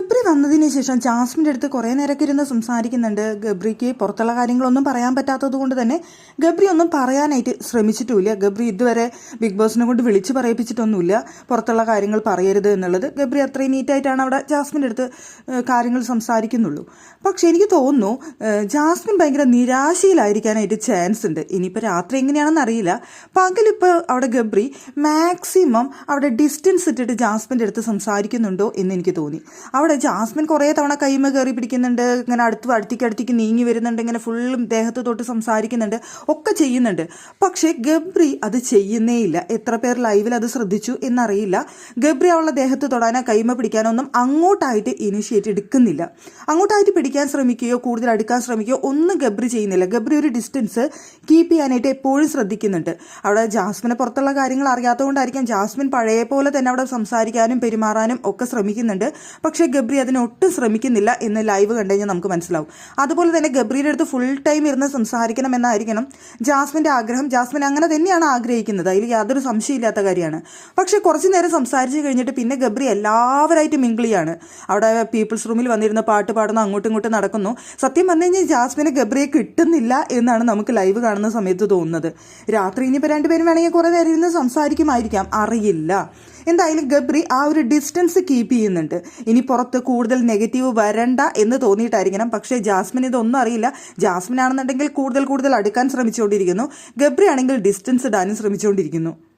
ഗബ്രി വന്നതിന് ശേഷം ജാസ്മിന്റെ അടുത്ത് കുറേ നേരമൊക്കെ ഇരുന്ന് സംസാരിക്കുന്നുണ്ട്. ഗബ്രിക്ക് പുറത്തുള്ള കാര്യങ്ങളൊന്നും പറയാൻ പറ്റാത്തത് കൊണ്ട് തന്നെ ഗബ്രി ഒന്നും പറയാനായിട്ട് ശ്രമിച്ചിട്ടുമില്ല. ഗബ്രി ഇതുവരെ ബിഗ് ബോസിനെ കൊണ്ട് വിളിച്ച് പറയിപ്പിച്ചിട്ടൊന്നുമില്ല. പുറത്തുള്ള കാര്യങ്ങൾ പറയരുത് എന്നുള്ളത് ഗബ്രി അത്രയും നീറ്റായിട്ടാണ് അവിടെ ജാസ്മിന്റെ അടുത്ത് കാര്യങ്ങൾ സംസാരിക്കുന്നുള്ളൂ. പക്ഷെ എനിക്ക് തോന്നുന്നു ജാസ്മിൻ ഭയങ്കര നിരാശയിലായിരിക്കാനായിട്ട് ചാൻസ് ഉണ്ട്. ഇനിയിപ്പോൾ രാത്രി എങ്ങനെയാണെന്ന് അറിയില്ല. പകലിപ്പോൾ അവിടെ ഗബ്രി മാക്സിമം അവിടെ ഡിസ്റ്റൻസ് ഇട്ടിട്ട് ജാസ്മിന്റെ അടുത്ത് സംസാരിക്കുന്നുണ്ടോ എന്ന് എനിക്ക് തോന്നി. അവിടെ ജാസ്മിൻ കുറേ തവണ കൈമ കയറി പിടിക്കുന്നുണ്ട്. ഇങ്ങനെ അടുത്ത് അടുത്തേക്ക് അടുത്തേക്ക് നീങ്ങി വരുന്നുണ്ട്. ഇങ്ങനെ ഫുള്ളും ദേഹത്ത് തൊട്ട് സംസാരിക്കുന്നുണ്ട്. ഒക്കെ ചെയ്യുന്നുണ്ട്. പക്ഷേ ഗബ്രി അത് ചെയ്യുന്നേ ഇല്ല. എത്ര പേർ ലൈവിൽ അത് ശ്രദ്ധിച്ചു എന്നറിയില്ല. ഗബ്രി അവളുടെ ദേഹത്ത് തൊടാനോ കൈമ പിടിക്കാനോ ഒന്നും അങ്ങോട്ടായിട്ട് ഇനിഷ്യേറ്റ് എടുക്കുന്നില്ല. അങ്ങോട്ടായിട്ട് പിടിക്കാൻ ശ്രമിക്കുകയോ കൂടുതൽ അടുക്കാൻ ശ്രമിക്കുകയോ ഒന്നും ഗബ്രി ചെയ്യുന്നില്ല. ഗബ്രി ഒരു ഡിസ്റ്റൻസ് കീപ്പ് ചെയ്യാനായിട്ട് എപ്പോഴും ശ്രദ്ധിക്കുന്നുണ്ട്. അവിടെ ജാസ്മിനെ പുറത്തുള്ള കാര്യങ്ങൾ അറിയാത്തതുകൊണ്ടായിരിക്കാം ജാസ്മിൻ പഴയ പോലെ തന്നെ അവിടെ സംസാരിക്കാനും പെരുമാറാനും ഒക്കെ ശ്രമിക്കുന്നുണ്ട്. പക്ഷേ ഗബ്രി അതിന് ഒട്ടും ശ്രമിക്കുന്നില്ല എന്ന് ലൈവ് കണ്ടു കഴിഞ്ഞാൽ നമുക്ക് മനസ്സിലാവും. അതുപോലെ തന്നെ ഗബ്രിയുടെ അടുത്ത് ഫുൾ ടൈം ഇരുന്ന് സംസാരിക്കണം എന്നായിരിക്കണം ജാസ്മിന്റെ ആഗ്രഹം. ജാസ്മിൻ അങ്ങനെ തന്നെയാണ് ആഗ്രഹിക്കുന്നത്. അതിൽ യാതൊരു സംശയമില്ലാത്ത കാര്യമാണ്. പക്ഷേ കുറച്ച് നേരം സംസാരിച്ച് കഴിഞ്ഞിട്ട് പിന്നെ ഗബ്രി എല്ലാവരായിട്ട് മിങ്കിളിയാണ് അവിടെ പീപ്പിൾസ് റൂമിൽ വന്നിരുന്ന് പാട്ട് പാടുന്നു അങ്ങോട്ടും ഇങ്ങോട്ടും നടക്കുന്നു. സത്യം പറഞ്ഞു കഴിഞ്ഞാൽ ജാസ്മിന് ഗബ്രിയെ കിട്ടുന്നില്ല എന്നാണ് നമുക്ക് ലൈവ് കാണുന്ന സമയത്ത് തോന്നുന്നത്. രാത്രി ഇനിയിപ്പോൾ രണ്ടുപേരും വേണമെങ്കിൽ കുറേ നേരം ഇരുന്ന് സംസാരിക്കുമായിരിക്കാം. അറിയില്ല. എന്തായാലും ഗബ്രി ആ ഒരു ഡിസ്റ്റൻസ് കീപ്പ് ചെയ്യുന്നുണ്ട്. ഇനി പുറത്ത് കൂടുതൽ നെഗറ്റീവ് വരണ്ട എന്ന് തോന്നിയിട്ടായിരിക്കണം. പക്ഷേ ജാസ്മിൻ ഇതൊന്നും അറിയില്ല. ജാസ്മിൻ ആണെന്നുണ്ടെങ്കിൽ കൂടുതൽ കൂടുതൽ അടുക്കാൻ ശ്രമിച്ചുകൊണ്ടിരിക്കുന്നു. ഗബ്രി ആണെങ്കിൽ ഡിസ്റ്റൻസ് ഇടാനും ശ്രമിച്ചുകൊണ്ടിരിക്കുന്നു.